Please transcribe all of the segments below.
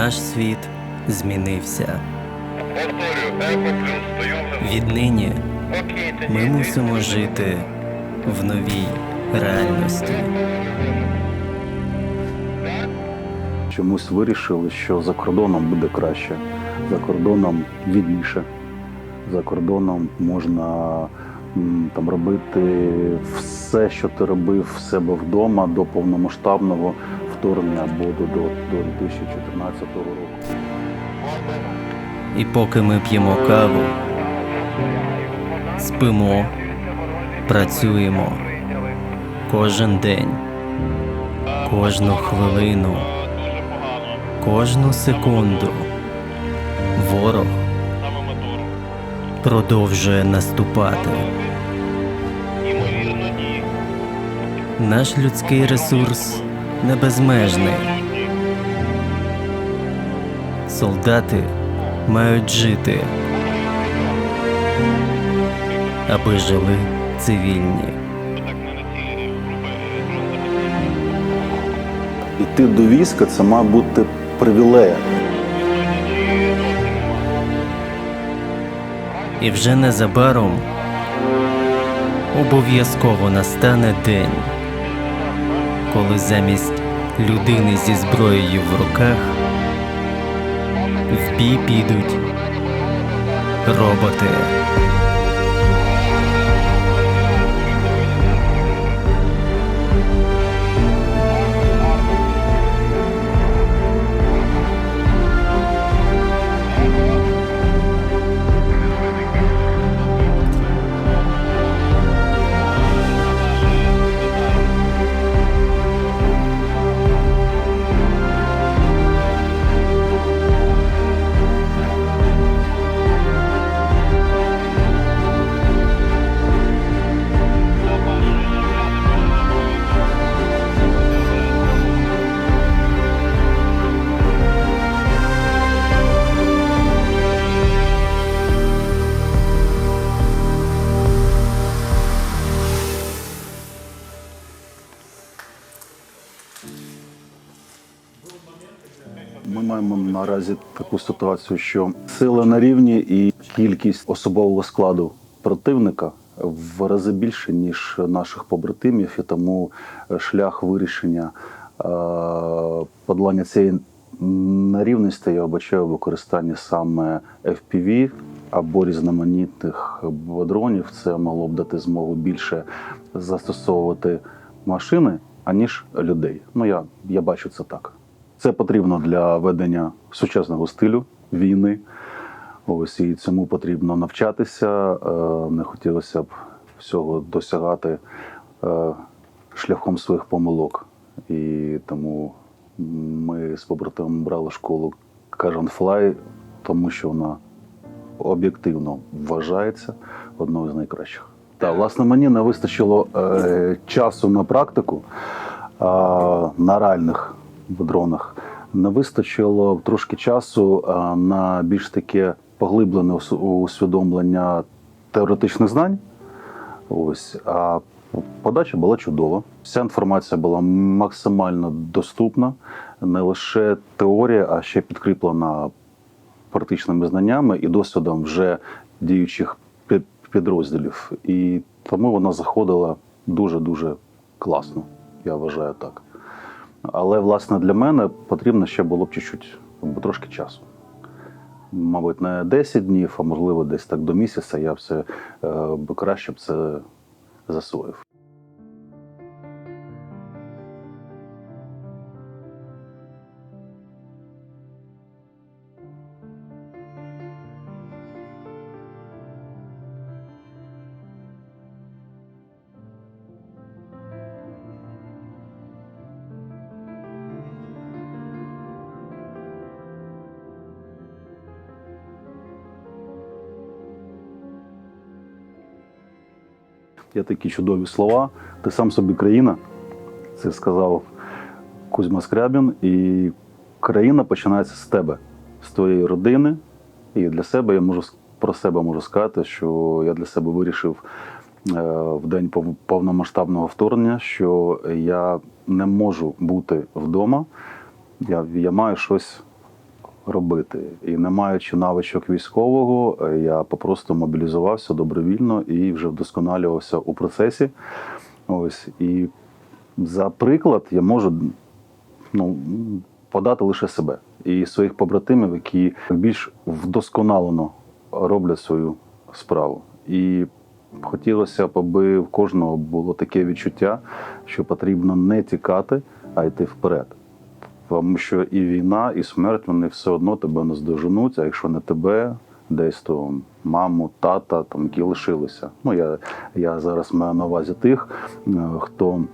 Наш світ змінився. Віднині ми мусимо жити в новій реальності. Чомусь вирішили, що за кордоном буде краще, за кордоном вільніше, за кордоном можна там робити все, що ти робив в себе вдома до повномасштабного вторгнення або до, до 2014 року. І поки ми п'ємо каву, спимо, працюємо кожен день, кожну хвилину, кожну секунду. Ворог продовжує наступати. Наш людський ресурс не безмежний. Солдати мають жити, аби жили цивільні. Іти до війська це має бути привілея. І вже незабаром обов'язково настане день, коли замість людини зі зброєю в руках в бій підуть роботи. Таку ситуацію, що сила на рівні і кількість особового складу противника в рази більше, ніж наших побратимів, і тому е, шлях вирішення е, подолання цієї нерівності я обачаю використання саме FPV або різноманітних дронів. Це могло б дати змогу більше застосовувати машини, аніж людей. Ну я, я бачу це так. Це потрібно для ведення сучасного стилю війни. Ось і цьому потрібно навчатися. Е, Не хотілося б всього досягати е, шляхом своїх помилок. І тому ми з побратимом брали школу Кажан Fly, тому що вона об'єктивно вважається одною з найкращих. Та, власне, мені не вистачило е, часу на практику на реальних дронах. Не вистачило трошки часу е, на більш таке поглиблене усвідомлення теоретичних знань. Ось, а подача була чудова. Вся інформація була максимально доступна, не лише теорія, а ще підкріплена практичними знаннями і досвідом вже діючих підрозділів. І тому вона заходила дуже-дуже класно, я вважаю так. Але, власне, для мене потрібно ще було б чуть-чуть, трошки часу. Мабуть, не 10 днів, а можливо, десь так до місяця я все е, краще б це засвоїв. Є такі чудові слова. Ти сам собі країна. Це сказав Кузьма Скрябін. І країна починається з тебе, з твоєї родини. І для себе я можу про себе можу сказати, що я для себе вирішив е, в день повномасштабного вторгнення, що я не можу бути вдома. Я, я маю щось робити. І не маючи навичок військового, е, я попросту мобілізувався добровільно і вже вдосконалювався у процесі. Ось і за приклад я можу ну, подати лише себе і своїх побратимів, які більш вдосконалено роблять свою справу. І хотілося б, аби в кожного було таке відчуття, що потрібно не тікати, а йти вперед. Тому що і війна, і смерть вони все одно тебе наздоженуть, а якщо не тебе, десь то маму, тата, там, які лишилися. Ну, я, я зараз маю на увазі тих, е, хто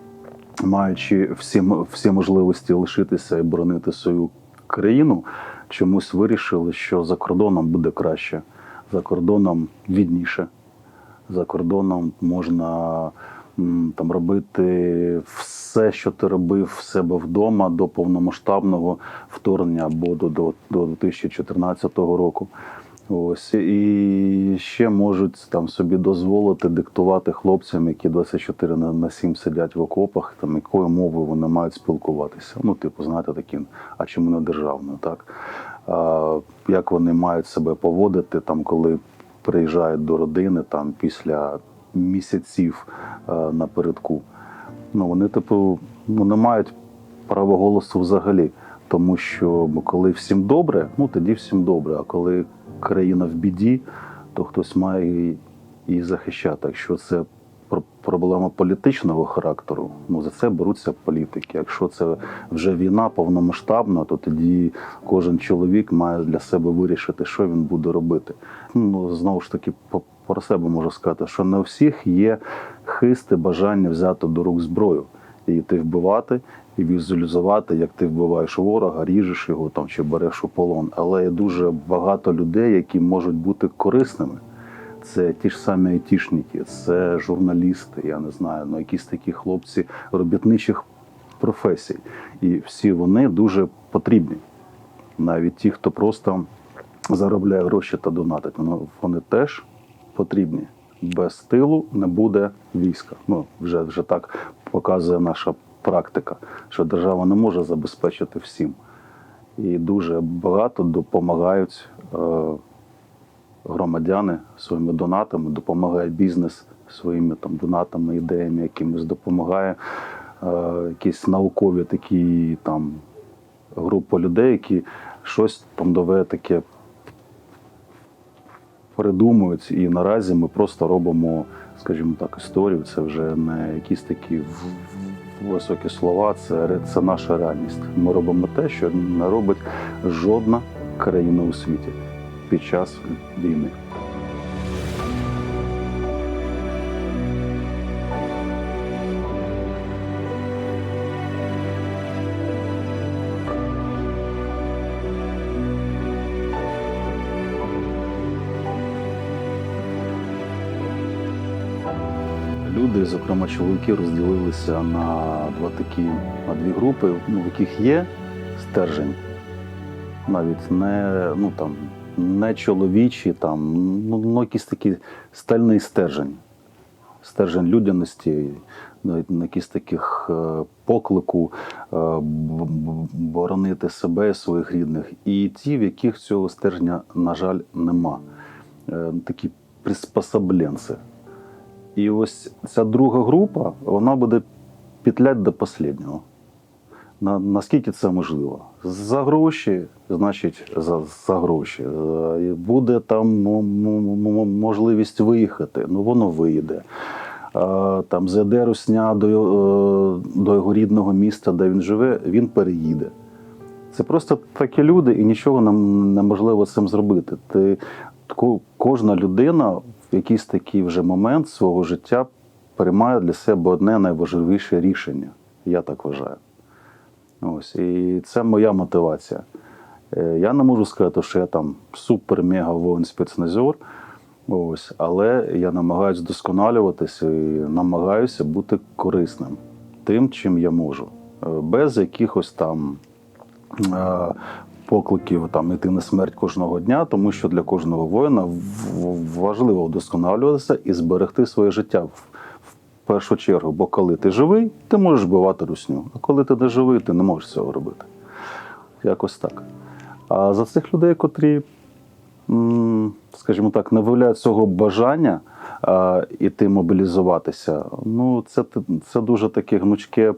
маючи всі, всі можливості лишитися і боронити свою країну, чомусь вирішили, що за кордоном буде краще, за кордоном відніше, за кордоном можна там робити все, що ти робив в себе вдома до повномасштабного вторгнення або до, до, до 2014 року. Ось і ще можуть там собі дозволити диктувати хлопцям, які 24 на, на 7 сидять в окопах, там якою мовою вони мають спілкуватися. Ну, типу, знаєте, такі, а чому не державною, так? А, як вони мають себе поводити, там, коли приїжджають до родини там, після місяців е, напередку. Ну, вони, типу, ну, не мають права голосу взагалі. Тому що коли всім добре, ну тоді всім добре. А коли країна в біді, то хтось має її- захищати. Якщо це проблема політичного характеру, ну за це беруться політики. Якщо це вже війна повномасштабна, то тоді кожен чоловік має для себе вирішити, що він буде робити. Ну знову ж таки, про себе можу сказати, що не у всіх є хисти, бажання взяти до рук зброю і йти вбивати, і візуалізувати, як ти вбиваєш ворога, ріжеш його там чи береш у полон. Але є дуже багато людей, які можуть бути корисними. Це ті ж самі айтішники, це журналісти, я не знаю, ну якісь такі хлопці робітничих професій. І всі вони дуже потрібні. Навіть ті, хто просто заробляє гроші та донатить, ну, вони теж потрібні. Без тилу не буде війська. Ну, вже, вже так показує наша практика, що держава не може забезпечити всім. І дуже багато допомагають е, громадяни своїми донатами, допомагає бізнес своїми там донатами, ідеями, якимось допомагає е, якісь наукові такі там групи людей, які щось там нове таке придумують. І наразі ми просто робимо, скажімо так, історію. Це вже не якісь такі високі слова, це, це наша реальність. Ми робимо те, що не робить жодна країна у світі під час війни. Люди, зокрема чоловіки, розділилися на два такі на дві групи, ну, в яких є стержень, навіть не ну там не чоловічі, там ну, ну якийсь такий стальний стержень, стержень людяності, якісь таких е, поклику е, боронити себе і своїх рідних, і ті, в яких цього стержня, на жаль, нема. Е, Такі приспособленці. І ось ця друга група, вона буде петлять до останнього. На, наскільки це можливо? За гроші, значить, за, за гроші. Е, Буде там ну, м- м- можливість виїхати, ну воно вийде. Е, Там зайде русня до, його- е, до його рідного міста, де він живе, він переїде. Це просто такі люди, і нічого нам неможливо з цим зробити. Ти кожна людина в якийсь такий вже момент свого життя приймає для себе одне найважливіше рішення. Я так вважаю. Ось, і це моя мотивація. Е, Я не можу сказати, що я там супер-мега воїн спецназор. Ось, але я намагаюся вдосконалюватися і намагаюся бути корисним тим, чим я можу. Е, Без якихось там е, покликів там іти на смерть кожного дня, тому що для кожного воїна важливо вдосконалюватися і зберегти своє життя першу чергу. Бо коли ти живий, ти можеш вбивати русню. А коли ти не живий, ти не можеш цього робити. Якось так. А за цих людей, котрі, скажімо так, не виявляють цього бажання іти мобілізуватися, ну це, це дуже таке гнучке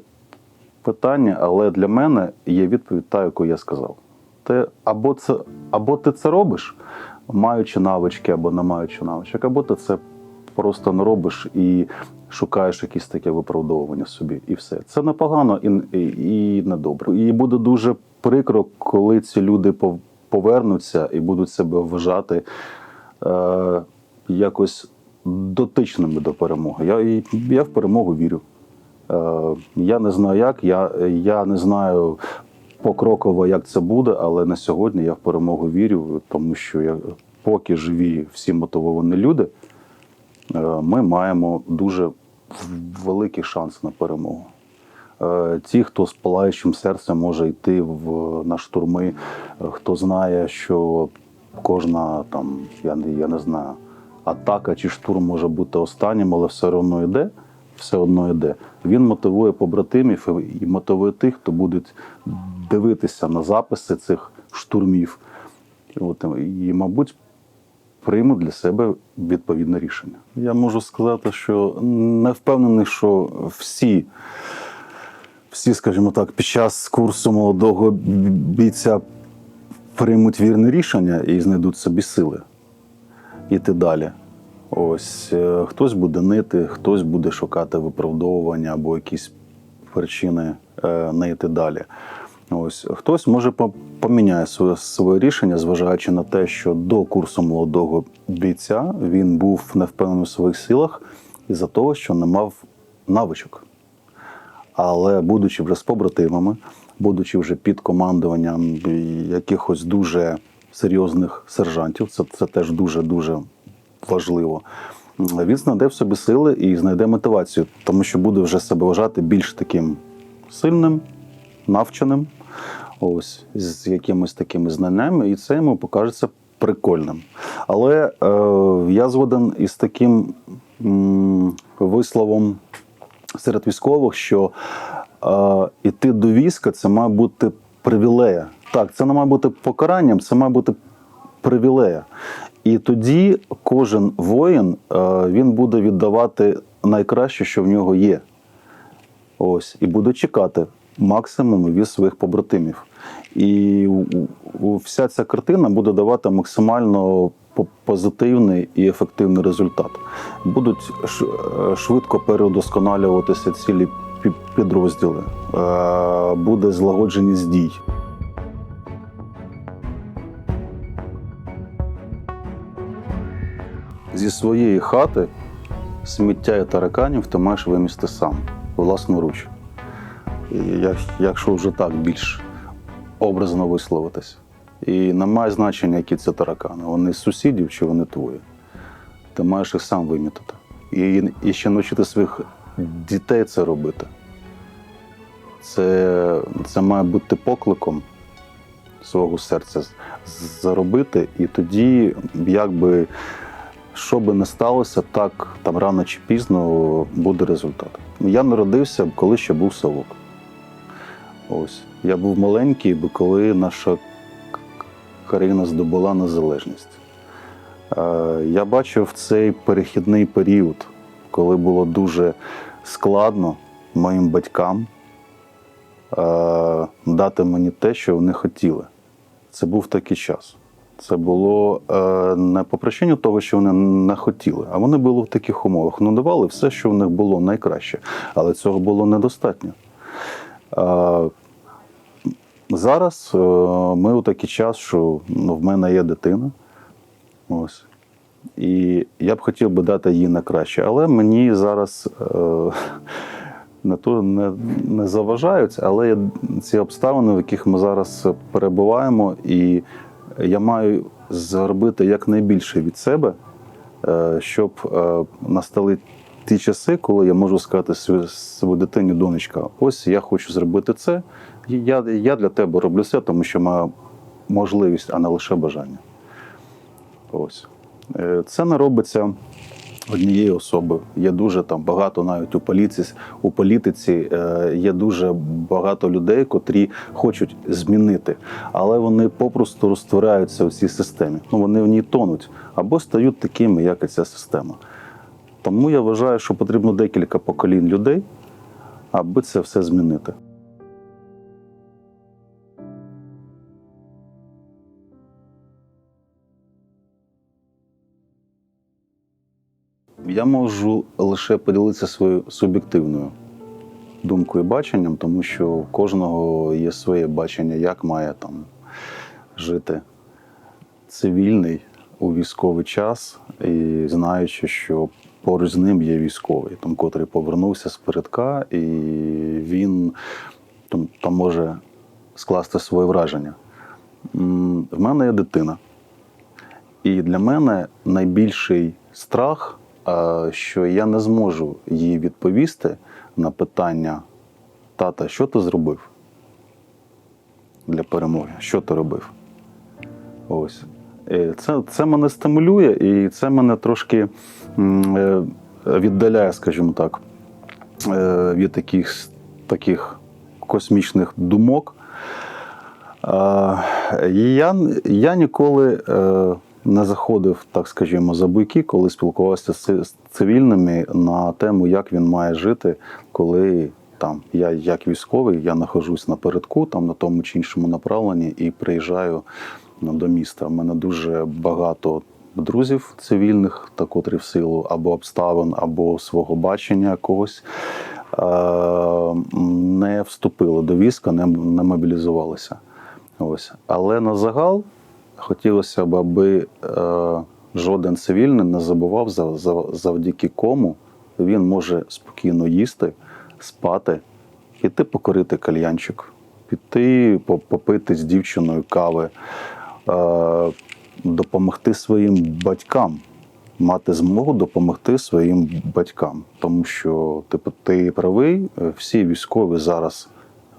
питання, але для мене є відповідь та, яку я сказав. Ти або, це, або ти це робиш, маючи навички або не маючи навичок, або ти це просто не робиш і шукаєш якісь таке виправдовування собі, і все. Це непогано і, і, і недобре. І буде дуже прикро, коли ці люди пов- повернуться і будуть себе вважати е, якось дотичними до перемоги. Я, я в перемогу вірю. Е, Я не знаю як, я, я не знаю покроково, як це буде, але на сьогодні я в перемогу вірю, тому що я, поки живі всі мотивовані люди, ми маємо дуже великий шанс на перемогу. Е, Ті, хто з палаючим серцем може йти в, на штурми, е, хто знає, що кожна там, я, не- я не знаю, атака чи штурм може бути останнім, але все одно йде, все одно йде. Він мотивує побратимів і мотивує тих, хто буде дивитися на записи цих штурмів. От, і, мабуть, приймуть для себе відповідне рішення. Я можу сказати, що не впевнений, що всі всі, скажімо так, під час курсу молодого бійця приймуть вірне рішення і знайдуть собі сили іти далі. Ось е, хтось буде нити, хтось буде шукати виправдовування або якісь причини не йти далі. Ось хтось може поміняє своє, своє рішення, зважаючи на те, що до курсу молодого бійця він був не впевнений в своїх силах із-за того, що не мав навичок. Але будучи вже з побратимами, будучи вже під командуванням якихось дуже серйозних сержантів, це, це теж дуже дуже важливо. Він знайде в собі сили і знайде мотивацію, тому що буде вже себе вважати більш таким сильним, навченим, ось з якимись такими знаннями, і це йому покажеться прикольним. Але е, я згоден із таким м, висловом серед військових, що е, іти до війська це має бути привілея. Так, це не має бути покаранням, це має бути привілея. І тоді кожен воїн е, він буде віддавати найкраще, що в нього є. Ось, і буде чекати максимум від своїх побратимів. І вся ця картина буде давати максимально позитивний і ефективний результат. Будуть е, швидко переудосконалюватися цілі підрозділи, Е, буде злагодженість дій. Зі своєї хати сміття і тараканів ти маєш вимісти сам, власноруч. Якщо вже так більш образно висловитися. І не має значення, які це таракани. Вони з сусідів чи вони твої. Ти маєш їх сам вимітити. І, і ще навчити своїх дітей це робити. Це, це має бути покликом свого серця заробити, і тоді, якби що би не сталося, так там рано чи пізно буде результат. Я народився, коли ще був совок. Ось. Я був маленький, бо коли наша країна здобула незалежність. Е, Я бачив цей перехідний період, коли було дуже складно моїм батькам е, дати мені те, що вони хотіли. Це був такий час. Це було е, не по причині того, що вони не хотіли, а вони були в таких умовах. Ну, давали все, що в них було найкраще, але цього було недостатньо. Зараз е, ми у такий час, що ну, в мене є дитина. Ось. І я б хотів би дати їй на краще, але мені зараз е, не то не, не заважають, але ці обставини, в яких ми зараз перебуваємо, і я маю зробити якнайбільше від себе, е, щоб е, настали ті часи, коли я можу сказати своїй дитині, донечка, ось я хочу зробити це. Я, я для тебе роблю все, тому що маю можливість, а не лише бажання. Ось. Е, Це не робиться однієї особи. Є дуже там багато навіть у політиці, у політиці е, є дуже багато людей, котрі хочуть змінити, але вони попросту розтворяються в цій системі. Ну вони в ній тонуть або стають такими, як і ця система. Тому я вважаю, що потрібно декілька поколінь людей, аби це все змінити. Я можу лише поділитися своєю суб'єктивною думкою і баченням, тому що у кожного є своє бачення, як має там жити цивільний у військовий час, і знаючи, що поруч з ним є військовий, там, котрий повернувся з передка, і він там, там може скласти своє враження. В мене є дитина. І для мене найбільший страх, що я не зможу їй відповісти на питання: тата, що ти зробив для перемоги? Що ти робив? Ось. Е, Це, це мене стимулює, і це мене трошки віддаляє, скажімо так, е, від таких, таких космічних думок. Е, Я, я ніколи е, не заходив, так скажімо, за буйки, коли спілкувався з цивільними на тему, як він має жити, коли там я як військовий, я нахожусь напередку, там на тому чи іншому направленні, і приїжджаю ну, до міста. У мене дуже багато друзів цивільних, та котрі в силу або обставин, або свого бачення якогось е, не вступили до війська, не, не мобілізувалися. Ось. Але на загал хотілося б, аби е, жоден цивільний не забував, за, за, завдяки кому він може спокійно їсти, спати, піти покорити кальянчик, піти попити з дівчиною кави, е, допомогти своїм батькам. Мати змогу допомогти своїм батькам, тому що типу, ти правий, е, всі військові зараз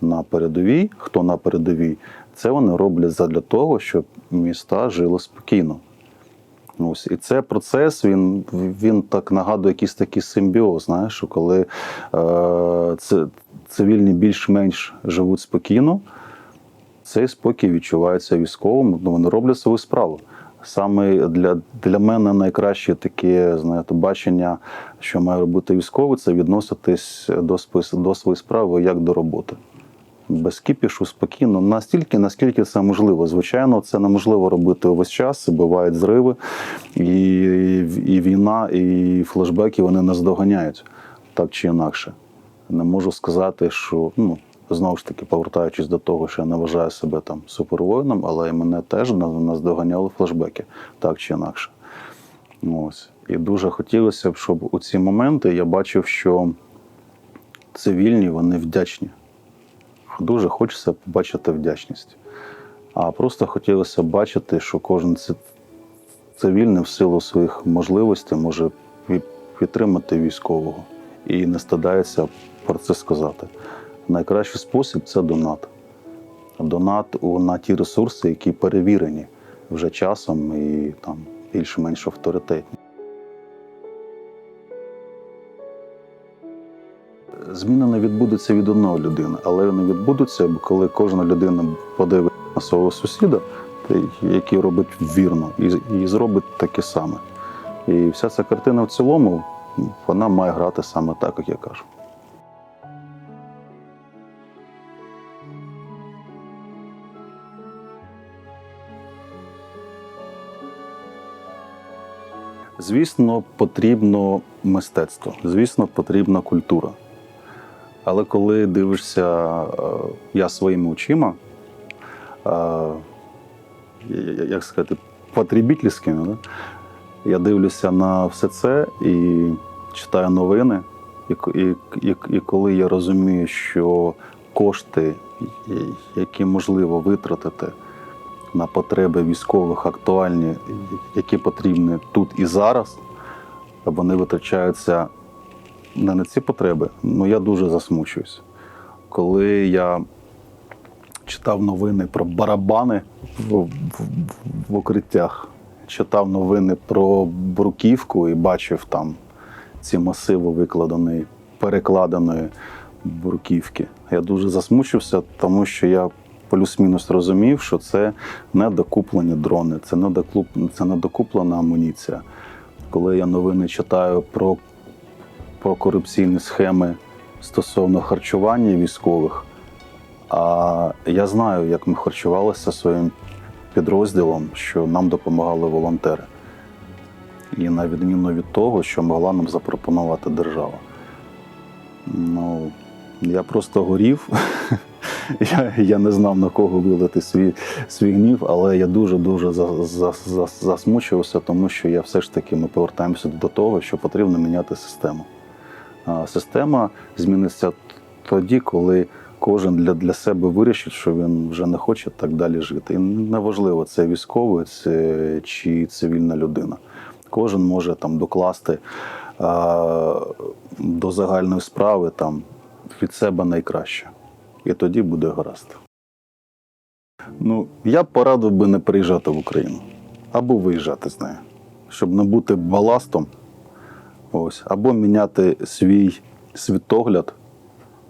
на передовій, хто на передовій, це вони роблять задля того, щоб міста жили спокійно. Ось і це процес, він, він так нагадує якийсь такий симбіоз. Знаєш, що коли е, це, цивільні більш-менш живуть спокійно, цей спокій відчувається військовим, ну, вони роблять свою справу. Саме для, для мене найкраще таке знаєте, бачення, що має робити військовий, це відноситись до, спис- до своєї справи як до роботи. Без кіпішу, спокійно, настільки, наскільки це можливо. Звичайно, це неможливо робити увесь час. Бувають зриви, і, і війна, і флешбеки вони нас доганяють так чи інакше. Не можу сказати, що ну знову ж таки, повертаючись до того, що я не вважаю себе там супервоїном, але і мене теж наздоганяли флешбеки, так чи інакше. Ось. І дуже хотілося б, щоб у ці моменти я бачив, що цивільні вони вдячні. Дуже хочеться побачити вдячність. А просто хотілося бачити, що кожен цивільний в силу своїх можливостей може підтримати військового і не стидається про це сказати. Найкращий спосіб це донат. Донат на ті ресурси, які перевірені вже часом і там більш-менш авторитетні. Зміни не відбудуться від одної людини, але вони відбудуться, коли кожна людина подивиться на свого сусіда, який робить вірно, і, і зробить таке саме. І вся ця картина в цілому вона має грати саме так, як я кажу. Звісно, потрібно мистецтво, звісно, потрібна культура. Але коли дивишся е, я своїми очима, е, як сказати, потребительськими, да? я дивлюся на все це і читаю новини. І, і, і, і коли я розумію, що кошти, які можливо витратити на потреби військових актуальні, які потрібні тут і зараз, вони витрачаються не на ці потреби, ну я дуже засмучуюсь. Коли я читав новини про барабани в, в, в укриттях, читав новини про Бруківку і бачив там ці масиви викладеної, перекладеної Бруківки. Я дуже засмучився, тому що я плюс-мінус розумів, що це недокуплені дрони, це це недокуплена амуніція. Коли я новини читаю про, про корупційні схеми стосовно харчування військових, а я знаю, як ми харчувалися своїм підрозділом, що нам допомагали волонтери. І на відміну від того, що могла нам запропонувати держава. Ну, я просто горів. Я, я не знав на кого вилити свій, свій гнів, але я дуже-дуже за, за, за, засмучився, тому що я все ж таки ми повертаємося до того, що потрібно міняти систему. А, Система зміниться тоді, коли кожен для, для себе вирішить, що він вже не хоче так далі жити. І неважливо, це військовий чи цивільна людина. Кожен може там докласти а, до загальної справи там, від себе найкраще. І тоді буде гаразд. Ну, я порадив би не приїжджати в Україну або виїжджати з нею, щоб не бути баластом, ось, або міняти свій світогляд,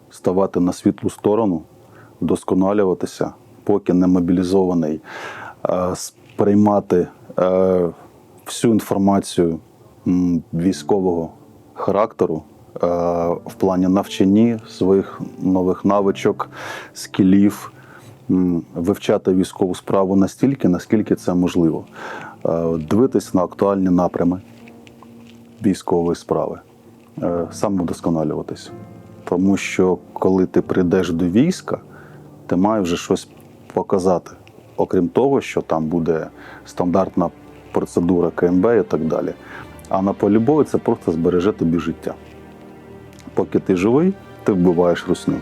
ставати на світлу сторону, вдосконалюватися, поки не мобілізований, е, сприймати е, всю інформацію військового характеру в плані навчанні своїх нових навичок, скілів, вивчати військову справу настільки, наскільки це можливо, Е, дивитись на актуальні напрями військової справи, е, самовдосконалюватись. Тому що коли ти прийдеш до війська, ти маєш вже щось показати. Окрім того, що там буде стандартна процедура КМБ і так далі. А на полі бою це просто збереже тобі життя. Поки ти живий, ти вбиваєш русню.